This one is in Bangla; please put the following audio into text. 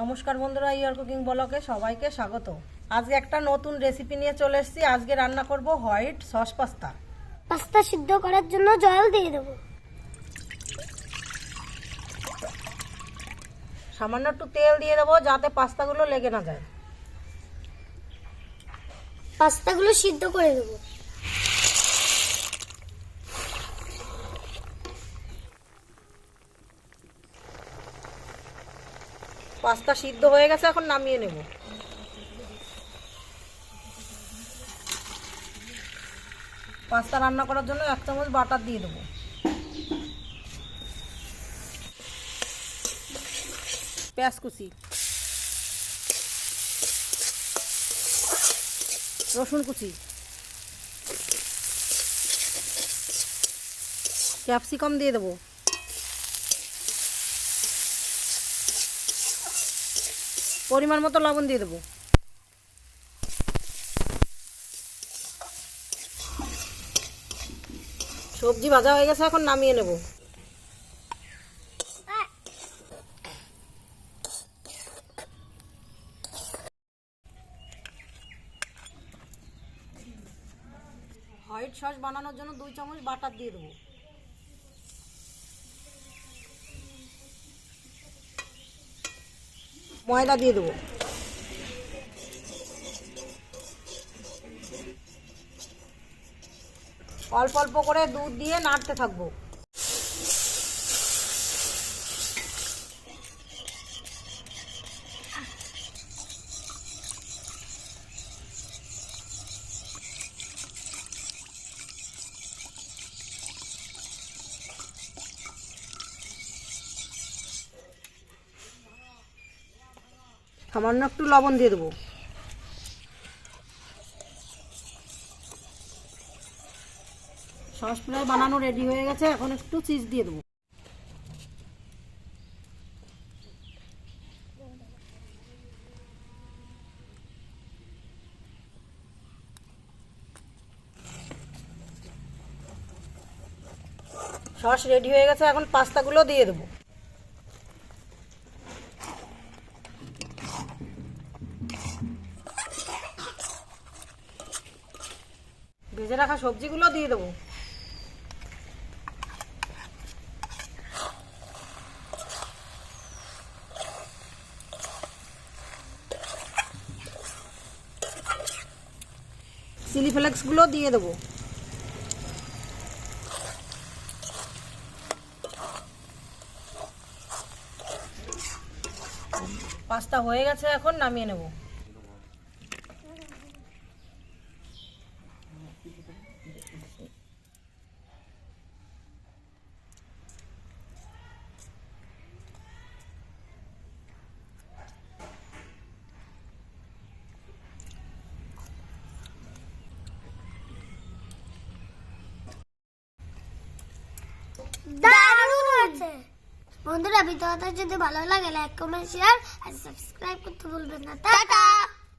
নমস্কার বন্ধুরা ইয়ার কুকিং ব্লকে সবাইকে স্বাগত। আজকে একটা নতুন রেসিপি নিয়ে চলে এসেছি। আজকে রান্না করব হোয়াইট সস পাস্তা। পাস্তা সিদ্ধ করার জন্য জল দিয়ে দেবো। সামান্য একটু তেল দিয়ে দেবো যাতে পাস্তাগুলো লেগে না যায়। পাস্তাগুলো সিদ্ধ করে দেবো। পাস্তা সিদ্ধ হয়ে গেছে, এখন নামিয়ে নেব। পাস্তা রান্না করার জন্য এক চামচ বাটার দিয়ে দেবো। পেঁয়াজ কুচি। রসুন কুচি। ক্যাপসিকাম দিয়ে দেবো। পরিমাণ মতো লবণ দিয়ে দেবো। সবজি ভাজা হয়ে গেছে, এখন নামিয়ে নেব। হোয়াইট সস বানানোর জন্য দুই চামচ বাটার দিয়ে দেবো। ময়দা দিয়ে দেবো। অল্প অল্প করে দুধ দিয়ে নাড়তে থাকব। সামান্য একটু লবণ দিয়ে দেবো। সস প্রায় বানানো রেডি হয়ে গেছে, এখন একটু চিজ দিয়ে দেবো। সস রেডি হয়ে গেছে, এখন পাস্তাগুলো দিয়ে দেবো। ভেজে রাখা সবজিগুলো দিয়ে দেবো। চিলি ফ্লেক্সগুলো দিয়ে দেবো। পাস্তা হয়ে গেছে, এখন নামিয়ে নেব। দারুণ হয়েছে। বন্ধুরা, ভিডিওটা যদি ভালো লাগে লাইক কমেন্ট শেয়ার আর সাবস্ক্রাইব করতে ভুলবেন না। টাটা!